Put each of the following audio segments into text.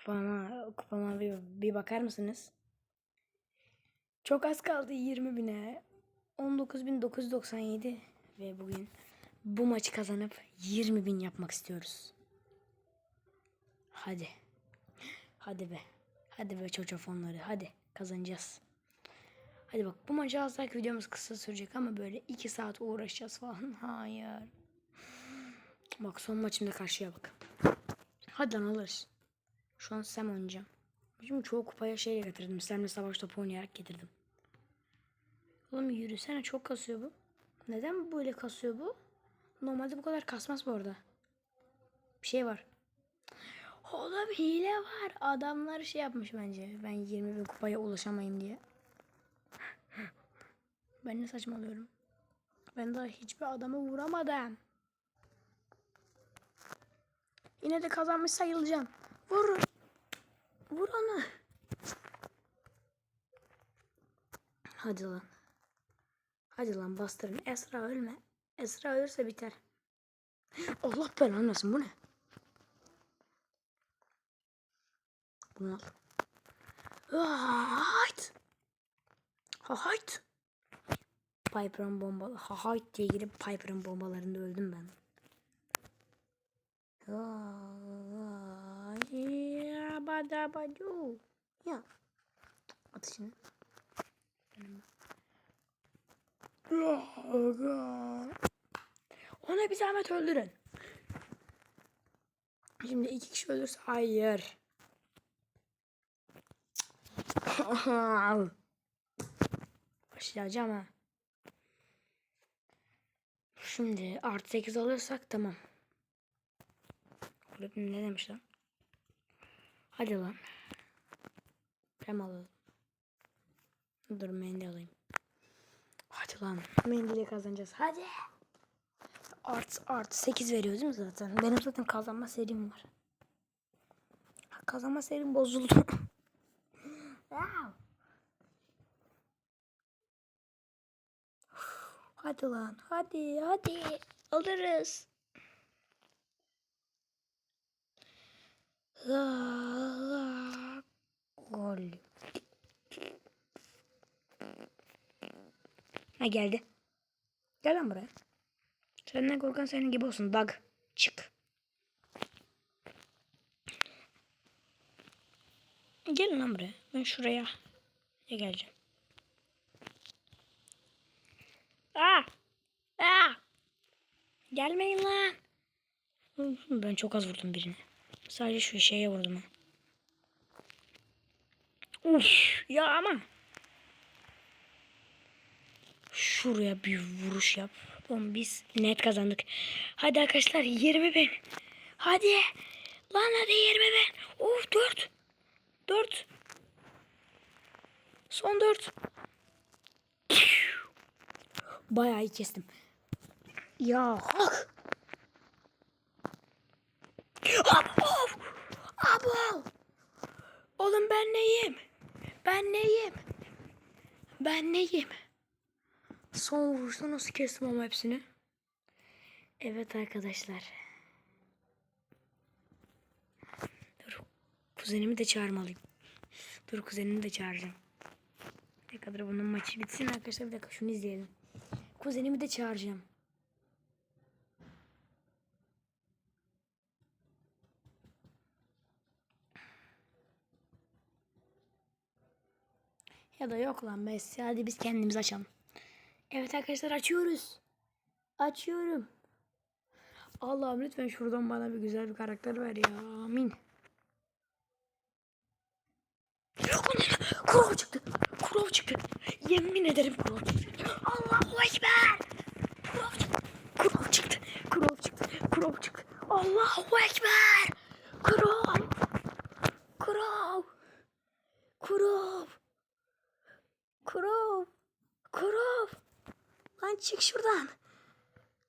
kupama, kupama bir, bir bakar mısınız? Çok az kaldı 20 bine. 19.997 ve bugün bu maçı kazanıp 20 bin yapmak istiyoruz. Hadi. Hadi be. Hadi be çocuğu Hadi kazanacağız. Hadi bak bu maçı alsak videomuz kısa sürecek ama böyle 2 saat uğraşacağız falan. Hayır. Bak son maçımda karşıya bak. Hadi lan alırız. Şu an Sam oynayacağım. Şimdi çoğu kupaya şeyle getirdim. Sam'le savaş topu oynayarak getirdim. Oğlum yürüsene çok kasıyor bu. Neden böyle kasıyor bu? Normalde bu kadar kasmaz bu arada. Bir şey var. Oğlum hile var. Adamlar şey yapmış bence. Ben 20 bin kupaya ulaşamayayım diye. Ben ne saçmalıyorum. Ben daha hiçbir adamı vuramadım. Yine de kazanmış sayılacağım. Vur. Vur onu. Hadi lan. Hadi lan bastırın. Esra ölme. Esra ölürse biter. Allah belanı versin. Bu ne? Bunu al. Hayt. Hayt. Piper'ın bombalı. Hayt diye girip Piper'ın bombalarında öldüm ben. Ya bada badu. Ya. At şimdi. Ona bir zahmet öldürün. Şimdi iki kişi ölürse hayır. Başlayacağım ha. Şimdi artı 8 alırsak tamam. Ne demiş lan? Hadi lan. Krem alalım. Dur mendil alayım. Hadi lan. Mendili kazanacağız. Hadi. Art art 8 veriyor değil mi zaten? Benim zaten kazanma serim var. Kazanma serim bozuldu. Hadi lan. Hadi hadi. Alırız. Gol. Ha geldi. Gel lan buraya. Senden korkan senin gibi olsun. Bug. Çık. Gelin lan buraya. Ben şuraya ya geleceğim. Aa! Aa! Gelmeyin lan. Ben çok az vurdum birine. Sadece şu şeye vurdum. Uf ya ama. Şuraya bir vuruş yap. Oğlum biz net kazandık. Hadi arkadaşlar 20 bin. Hadi. Lan hadi 20 bin. Of 4. 4. Son 4. Bayağı iyi kestim. Ya hak. Abo! Abo! Oğlum ben neyim? Ben neyim? Ben neyim? Son vuruşta nasıl kestim ama hepsini? Evet arkadaşlar. Dur. Kuzenimi de çağırmalıyım. Dur kuzenimi de çağıracağım. Ne kadar bunun maçı bitsin arkadaşlar bir dakika şunu izleyelim. Kuzenimi de çağıracağım. Ya da yok lan Messi. Hadi biz kendimiz açalım. Evet arkadaşlar açıyoruz. Açıyorum. Allah'ım lütfen şuradan bana bir güzel bir karakter ver ya. Amin. Kurov çıktı. Kurov çıktı. Yemin ederim kurov çıktı. Allahu Ekber. Kurov çıktı. Kurov çıktı. Kurov çıktı. Kurov çıktı. Allahu Ekber. Kurov. Kurov. Kurov. Kurov. Kurov. Lan çık şuradan.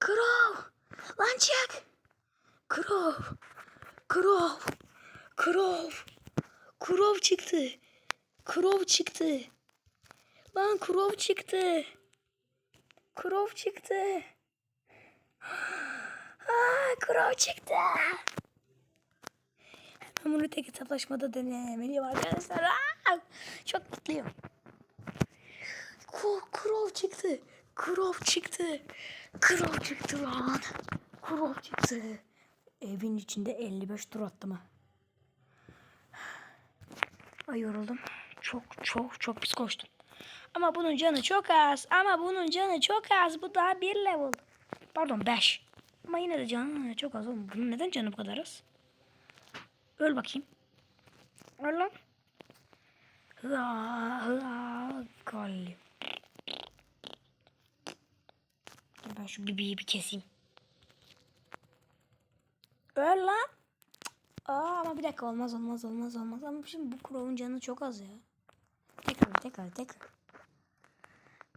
Kurov. Lan çık. Kurov. Kurov. Kurov. Kurov çıktı. Kurov çıktı. Lan Kurov çıktı. Kurov çıktı. Aa, Kurov çıktı. Ben bunu tek hesaplaşmada denemeliyim arkadaşlar. Aa! Çok mutluyum. Krov çıktı. Krov çıktı. Krov çıktı lan. Krov çıktı. Evin içinde 55 tur attım ha. Ay yoruldum. Çok çok çok pis koştum. Ama bunun canı çok az. Ama bunun canı çok az. Bu daha bir level. Pardon 5. Ama yine de canı çok az oğlum. Bunun neden canı bu kadar az? Öl bakayım. Öl lan. Hıa hıa galli. Dur Ben şu bibiyi bir keseyim. Öl lan. Aa ama bir dakika olmaz olmaz olmaz olmaz. Ama şimdi bu Crow'un canı çok az ya. Tekrar tekrar tekrar.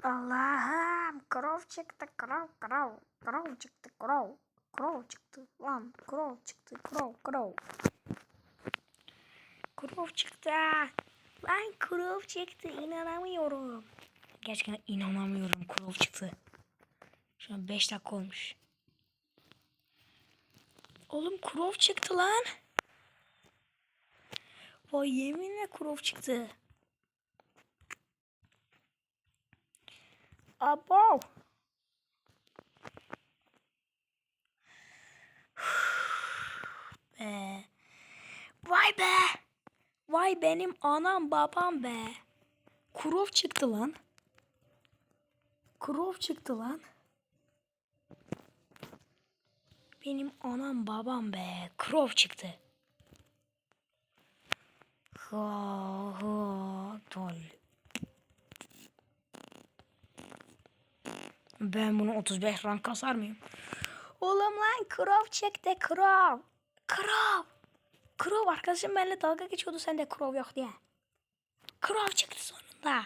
Allah'ım Crow çıktı Crow Crow. Crow çıktı Crow. Crow çıktı lan Crow çıktı Crow Crow. Crow çıktı. Lan Crow çıktı inanamıyorum. Gerçekten inanamıyorum Crow çıktı. Şu an 5 dakika olmuş. Oğlum Crow çıktı lan. Vay yeminle Crow çıktı. Abo. be. Vay be. Vay benim anam babam be. Kurov çıktı lan. Kurov çıktı lan. Benim anam babam be. Krov çıktı. Ha ha tol. Ben bunu 35 rank kasar mıyım? Oğlum lan Krov çekti Krov. Krov. Krov arkadaşım benimle dalga geçiyordu sende Krov yok diye. Krov çıktı sonunda.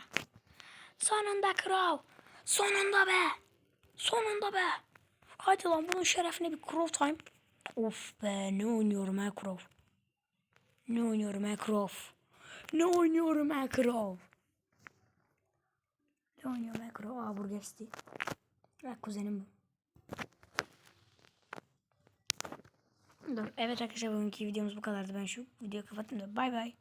Sonunda Krov. Sonunda be. Sonunda be. Hadi lan bunun şerefine bir Krov time. Of be ne oynuyorum ha Krov. Ne oynuyorum ha Krov. Ne oynuyorum ha Krov. Ne oynuyorum ha Krov. Aa burger isti. Bak kuzenim bu. Evet arkadaşlar bugünkü videomuz bu kadardı. Ben şu videoyu kapattım da bay bay.